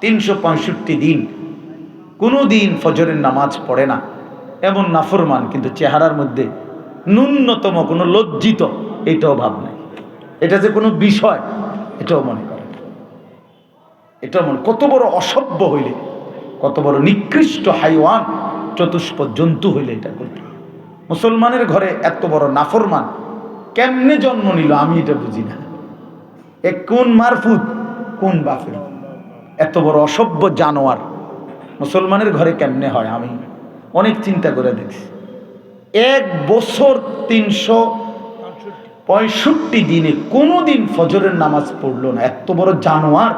তিনশো পঁয়ষট্টি দিন কোনো দিন ফজরের নামাজ পড়ে না। এমন নাফরমান, কিন্তু চেহারার মধ্যে ন্যূনতম কোনো লজ্জিত, এটাও ভাব নেই। এটা যে কোনো বিষয়, এটাও মনে করে এটাও মনে কত বড় অসভ্য হইলে, কত বড় নিকৃষ্ট হাইওয়ান, চতুষ্প জন্তু হইলে এটা করবে মুসলমানের ঘরে এত বড় নাফরমান, কেমনে জন্ম নিল আমি এটা বুঝি না। এ কোন মারফুত, কোন বাফের এত বড় অসভ্য জানোয়ার। মুসলমানের ঘরে কেমনে হয় আমি অনেক চিন্তা করে দেখছি। এক বছর তিনশো পঁয়ষট্টি দিনে কোনো দিন ফজরের নামাজ পড়ল না। এত বড় জানোয়ার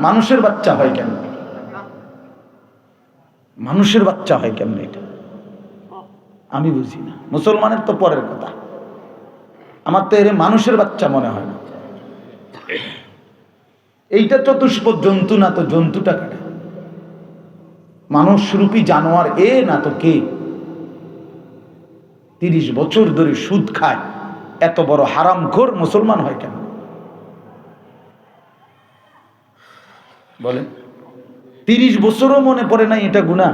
মানুষের বাচ্চা হয় কেন মানুষের বাচ্চা হয় কেমনে এটা? আমি বুঝি না। মুসলমানের তো পরের কথা। আমার তো এর মানুষের বাচ্চা মনে হয় না। এইটা চতুষ্প জন্তু না তো জন্তুটা কাটা মানুষরূপী জানোয়ার এ না তো কে? তিরিশ বছর ধরে সুদ খায়, এত বড় হারাম ঘোর মুসলমান হয় কেন? বলেন। তিরিশ বছরও মনে পড়ে নাই এটা গুণা?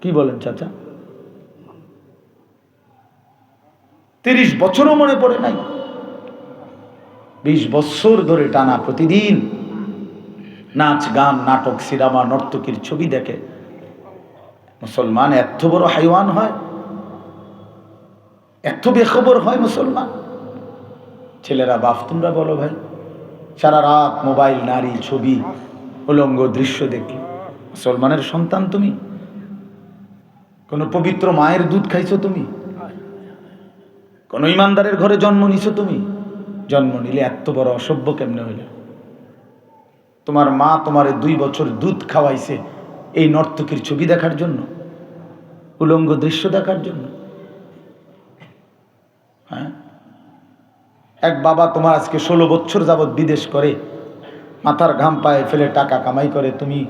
কি বলেন চাচা? তিরিশ বছরও মনে পড়ে নাই? বিশ বছর ধরে টানা প্রতিদিন নাচ, গান, নাটক, সিনেমা, নর্তকীর ছবি দেখে। মুসলমান এত বড় হাইওয়ান হয়, এত বেখবর হয় মুসলমান। ছেলেরা, বাপ, তোমরা বলো ভাই, সারা রাত মোবাইল, নারী, ছবি, উলঙ্গ দৃশ্য দেখি মুসলমানের সন্তান তুমি? কোন পবিত্র মায়ের দুধ খাইছো তুমি? কোন ইমানদারের ঘরে জন্ম নিছো তুমি? জন্ম নিলে এত বড় অসভ্য কেমনে হইল? তোমার মা তোমার দুই বছর দুধ খাওয়াইছে এই নর্তকীর ছবি দেখার জন্য? উলঙ্গ দৃশ্য দেখার জন্য? হ্যাঁ? এক বাবা তোমার আজকে ষোলো বছর যাবৎ বিদেশ করে, মাথার ঘাম পায়ে ফেলে টাকা কামাই করে, তুমি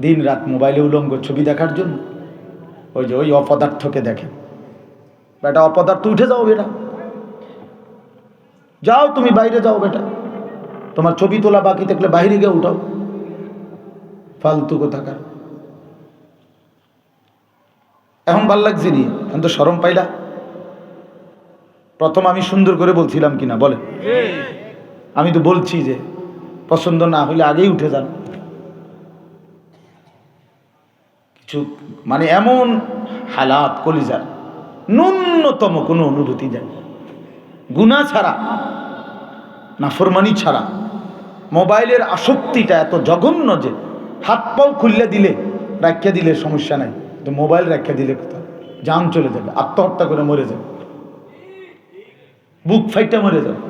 দিন রাত মোবাইলে উলঙ্গ ছবি দেখার জন্য? ওই যে ওই অপদার্থকে দেখে। বেটা, অপদার্থ উঠে যাও বেটা। যাও তুমি বাইরে যাও বেটা। তোমার ছবি তোলা বাকি থাকলে বাইরে গিয়ে উঠাও। ফালতু কোথাকার। এখন ভালো লাগছে নি? এখন তো সরম পাইলা। প্রথম আমি সুন্দর করে বলছিলাম কিনা বলে আমি তো বলছি যে, পছন্দ না হইলে আগেই উঠে যান। কিছু মানে এমন হালাত, কলিজার, ন্যূনতম কোনো অনুভূতি দেয় গুণা ছাড়া নাফরমানি ছাড়া, মোবাইলের আসক্তিটা এত জঘন্য যে হাত পাও খুললে দিলে রাখিয়া দিলে সমস্যা নাই তো মোবাইল রাখিয়া দিলে কোথাও জান চলে যাবে, আত্মহত্যা করে মরে যাবে, বুক ফাইটা মরে যাবে,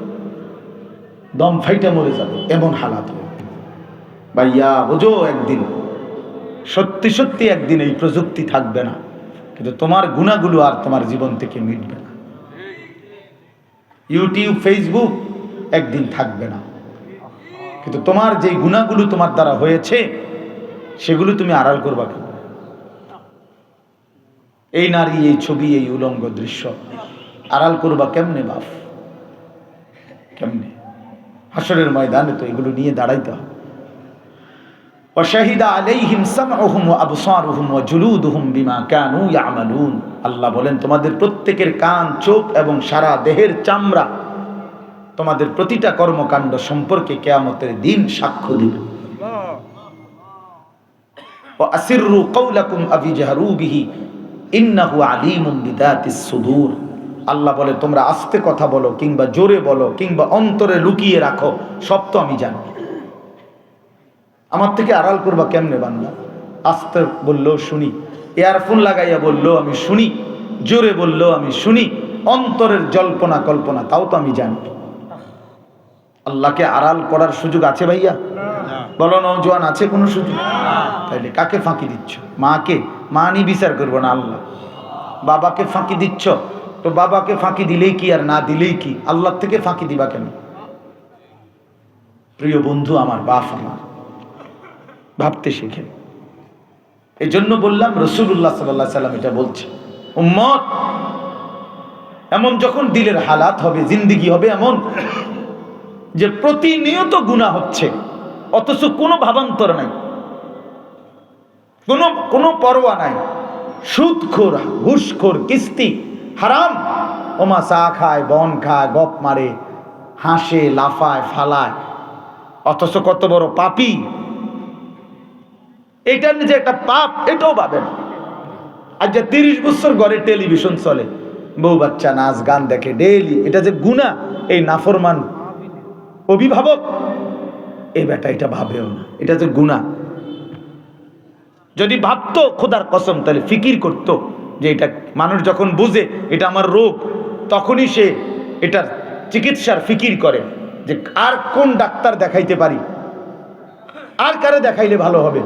দম ফাইটা মরে যাবে, এমন হালাত ভাইয়া, বোঝো একদিন, সত্যি সত্যি একদিন এই প্রযুক্তি থাকবে না, কিন্তু তোমার গুণাগুলো আর তোমার জীবন থেকে মিটবে না। ইউটিউব, ফেসবুক একদিন থাকবে না। কিন্তু তোমার যে গুণাগুলো তোমার দ্বারা হয়েছে, সেগুলো তুমি আড়াল করবা কেন? এই নারী, এই ছবি, এই উলঙ্গ দৃশ্য আড়াল করবা কেমনে বাপ? কেমনে? হাসরের ময়দানে তো এগুলো নিয়ে দাঁড়াইতে হবে। বিমা আল্লাহ বলেন, তোমাদের প্রত্যেকের কান, চোখ এবং সারা দেহের চামড়া তোমাদের প্রতিটা কর্মকাণ্ড সম্পর্কে কেয়ামতের দিন সাক্ষ্য দিবে। আসিরু কৌলাকুম সুদূর। আল্লাহ বলে, তোমরা আস্তে কথা বলো কিংবা জোরে বলো কিংবা অন্তরে লুকিয়ে রাখো, সব তো আমি জানি। আমার থেকে আড়াল করবা কেমনে বান্দা? আস্তে বললেও শুনি। এয়ারফোন লাগাইয়া বললেও আমি শুনি। জোরে বললেও আমি শুনি। অন্তরের জল্পনা, কল্পনা, তাও তো আমি জানি। আল্লাহকে আড়াল করার সুযোগ আছে ভাইয়া? বলো নৌজওয়ান আছে কোনো সুযোগ? তাইলে কাকে ফাঁকি দিচ্ছ? মাকে? মা নি বিচার করব না আল্লাহ। বাবাকে ফাঁকি দিচ্ছ? তো বাবাকে ফাঁকি দিলেই কি আর না দিলেই কি? আল্লাহ থেকে ফাঁকি দিবা কেন? প্রিয় বন্ধু, আমার বাপ আমার। ভাবতে শিখেন। এই জন্য বললাম রসুল্লাহ সাল্লাহ সাল্লাম এটা বলছে। উম্মত, এমন যখন দিলের হালাত হবে, জিন্দিগি হবে এমন, যে প্রতিনিয়ত গুণা হচ্ছে, অথচ কোনো ভাবান্তর নাই, কোনো কোনো পরোয়া নাই। সুদখোর, ঘুষখোর, কিস্তি, হারাম। ওমা চা খায়, বন খায়, গপ মারে, হাসে, লাফায়, ফালায়। অথচ কত বড় পাপি। এটার নিজে একটা পাপ, এটাও পাবে না আর যে তিরিশ বছর ঘরে টেলিভিশন চলে, বউ বাচ্চা নাচ, গান দেখে ডেইলি এটা যে গুণা এই নাফরমান অভিভাবক, এই বেটা এটা ভাবেও না। এটা যে গুণা যদি ভাবতো খোদার কসম, তাহলে ফিকির করত যে এটা মানুষ যখন বুঝে এটা আমার রোগ, তখনই সে এটার চিকিৎসার ফিকির করে যে আর কোন ডাক্তার দেখাইতে পারি? আর কারে দেখাইলে ভালো হবে?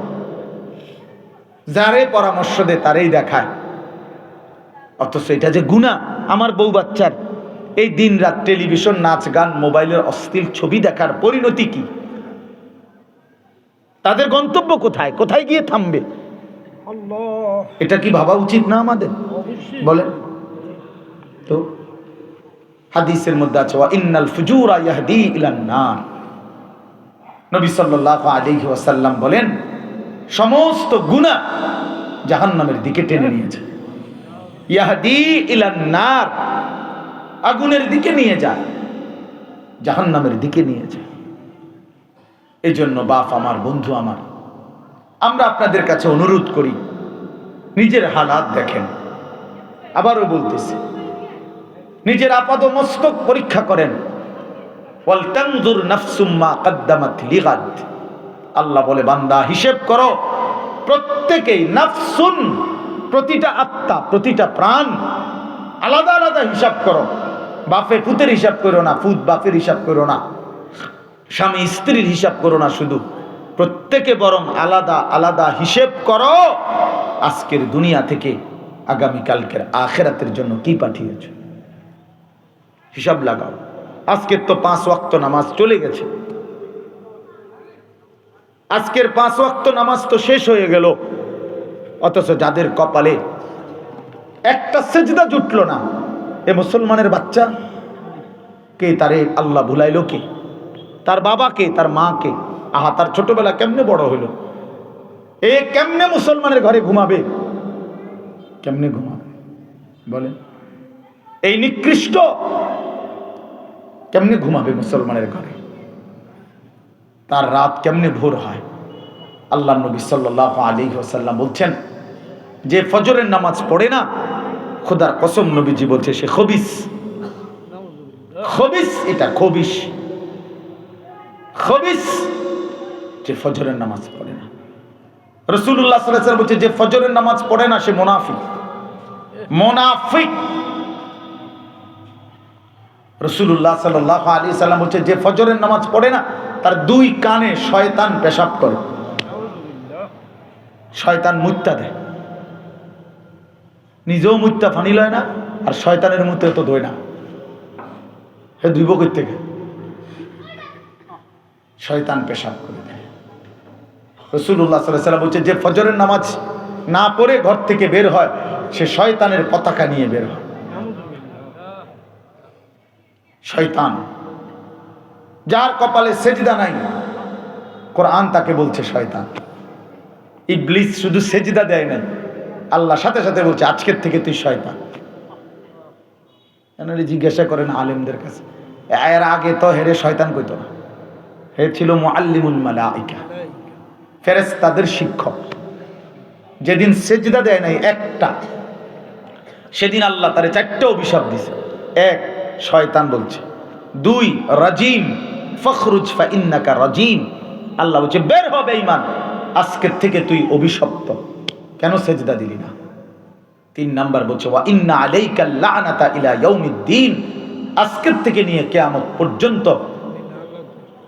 যারে পরামর্শ দেয় তারেই দেখায়। অথচ এটা যে গুণা আমার বউ বাচ্চার। এই দিন রাত টেলিভিশন নাচ গান মোবাইলের অস্থির ছবি দেখার পরিণতি কি? তাদের গন্তব্য কোথায়? কোথায় গিয়ে থামবে? এটা কি ভাবা উচিত না আমাদের? বলেন। তো হাদিসের মধ্যে আছে ইন্নাল ফুজুরা ইয়াহদি ইলান নার। নবী সাল্লাল্লাহু আলাইহি ওয়াসাল্লাম বলেন সমস্ত গুনাহ জাহান্নামের দিকে টেনে নিয়েছে। ইয়াহদি ইলান নার, আগুনের দিকে নিয়ে যায়, জাহান্নামের দিকে নিয়ে যায়। এই জন্য বাপ আমার, বন্ধু আমার, আমরা আপনাদের কাছে অনুরোধ করি, নিজের হালাত দেখেন। আবারও বলতেছি, নিজের আপাদ মস্তক পরীক্ষা করেন। ওয়ালতানজুর নাফসুম্মা কাদ্দামাত লিগাদ। আল্লাহ বলে, বান্দা, হিসেব করো, প্রত্যেকেই নাফসুন, প্রতিটা আত্মা, প্রতিটা প্রাণ, আলাদা আলাদা হিসাব করো। বাপে পুতের হিসাব করো না ফুত বাপের হিসাব করো না, স্বামী স্ত্রীর হিসাব করো না শুধু। প্রত্যেকে বরং আলাদা আলাদা হিসেব করো। আজকের দুনিয়া থেকে আগামীকালকের আখেরাতের জন্য কি পাঠিয়েছ? হিসাব লাগাও। আজকের তো পাঁচ ওয়াক্ত নামাজ চলে গেছে। আজকের পাঁচ ওয়াক্ত নামাজ তো শেষ হয়ে গেল। অথচ যাদের কপালে একটা সেজদা জুটলো না, এ মুসলমানের বাচ্চা, কে তারে আল্লাহ ভুলাইলো কে? তার বাবাকে তার মাকে আহা, তার ছোটবেলা কেমনে বড় হইল এ কেমনে মুসলমানের ঘরে ঘুমাবে? কেমনে ঘুমাবে? বলে এই নিকৃষ্ট কেমনে ঘুমাবে মুসলমানের ঘরে? তার রাত কেমনে ভোর হয়? আল্লাহ নবী সাল্লাহ আলী ওসাল্লাম বলছেন, যে ফজরের নামাজ পড়ে না, খোদার কসম নবীজি বলছে, সে খবিস। খবিস, এটা খবিস। খবিস, যে ফজরের নামাজ পড়ে না। রসুল্লাহ সাল্লাম বলছে, যে ফজরের নামাজ পড়ে না, সে মোনাফিক। মোনাফিক। রসুল্লাহ সাল্লাহ আলী সাল্লাম বলছে, যে ফজরের নামাজ পড়ে না, তার দুই কানে শয়তান পেশাব করে। শয়তান মুত্যা দেয়। নিজেও মুত্যা ফানি লয় না, আর শয়তানের মুত্যা তো ধোয় না। হে দুইব কই থেকে। শয়তান পেশাব করে দেয়। রসুল্লাহ সাল্লাম বলছে, যে ফজরের নামাজ না পড়ে ঘর থেকে বের হয়, সে শয়তানের পতাকা নিয়ে বের হয়। শয়তান। যার কপালে সেজদা নাই, কোরআন তাকে বলছে শয়তান। ইবলিস শুধু সেজদা দেয় নাই, আল্লাহ সাথে সাথে বলছে, আজকের থেকে তুই শয়তান। এনারে জিজ্ঞাসা করেন আলেমদের কাছে, এর আগে তো হেরে শয়তান কইতো না? হে ছিল মুআল্লিমুল মালাইকা, ফেরেশতাদের শিক্ষক। যেদিন সেজদা দেয় নাই একটা, সেদিন আল্লাহ তারে চারটে অভিশাপ দিছে। এক শয়তান বলছে। দুই, রাজিম, ফখরুজ ফা ইন্নাকা রাজিম। আল্লাহ বলছে, বের হবে ইমান আজকের থেকে তুই অভিশপ্ত। কেন সেজদা দিলি না? তিন নাম্বার বলছে, ওয়া ইন্না আলাইকা লানাতা ইলা ইয়াউমিদ্দিন। আজকের থেকে নিয়ে কিয়ামত পর্যন্ত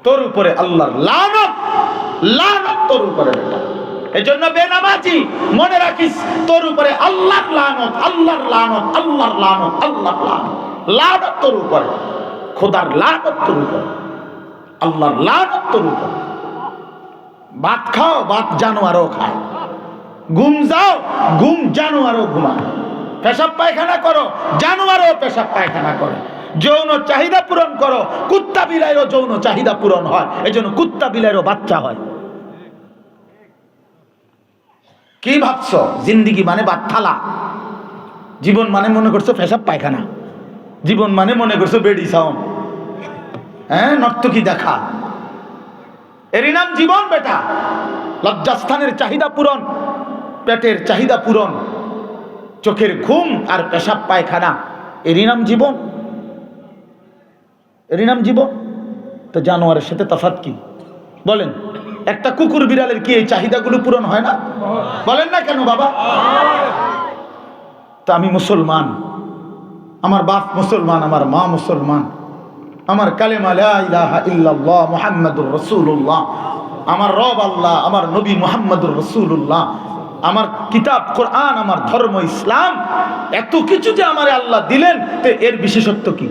তোর উপরে আল্লাহর লানত লানত তোর উপরে এজন্য বেনামাজি, মনে রাখিস, তোর উপরে আল্লাহর লানত আল্লাহর লানত আল্লাহর লানত আল্লাহর লানত। লানত তোর উপরে। খোদার লানত তোর উপরে। আল্লাহর লানত উপরে। ভাত খাও, ভাত জানোয়ারও খায় ঘুম যাও, ঘুম জানোয়ারও ঘুমায় পেশাব পায়খানা করো জানোয়ারও পেশাব পায়খানা করে। যৌন চাহিদা পূরণ করো, কুত্তা বিলাইরও যৌন চাহিদা পূরণ হয়। এই জন্য কুত্তা বিলাইরও বাচ্চা হয়। কি ভাবছ? জিন্দিগি মানে বাচ্চালা। জীবন মানে মনে করছ পেশাব পায়খানা। জীবন মানে মনে করছ বেডি সাউন্ড। হ্যাঁ নর্তকী দেখা। এরই নাম জীবন বেটা। লজ্জাস্থানের চাহিদা পূরণ, পেটের চাহিদা পূরণ, চোখের ঘুম আর পেশাব পায়খানা। এরই নাম জীবন। এরই নাম জীবন। তো জানোয়ারের সাথে তফাৎ কি? বলেন, একটা কুকুর বিড়ালের কি এই চাহিদাগুলো পূরণ হয় না? বলেন না কেন বাবা? তা আমি মুসলমান। আমার বাপ মুসলমান, আমার মা মুসলমান। আমার কালেমা ইল্লাল্লাহ মুহাম্মাদুর রাসূলুল্লাহ। আমার রব আল্লাহ, আমার নবী মুহাম্মাদুর রাসূলুল্লাহ। আমার কিতাব, কোরআন, আমার ধর্ম, ইসলাম, এত কিছু যে আমার আল্লাহ দিলেন, তো এর বিশেষত্ব কি?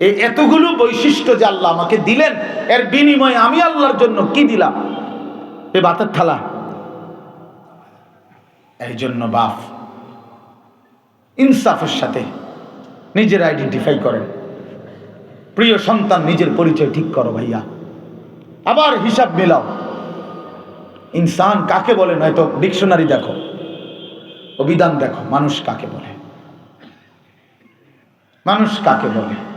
এই এতগুলো বৈশিষ্ট্য যে আল্লাহ আমাকে দিলেন, এর বিনিময়ে আমি আল্লাহর জন্য কি দিলাম? এ বাতের থালা। এই জন্য বাপ ইনসাফের সাথে নিজের আইডেন্টিফাই করেন। প্রিয় সন্তান, নিজের পরিচয় ঠিক করো ভাইয়া। আবার হিসাব মেলাও। ইনসান কাকে বলে? নয়তো ডিকশনারি দেখো। অভিধান দেখো। মানুষ কাকে বলে? মানুষ কাকে বলে?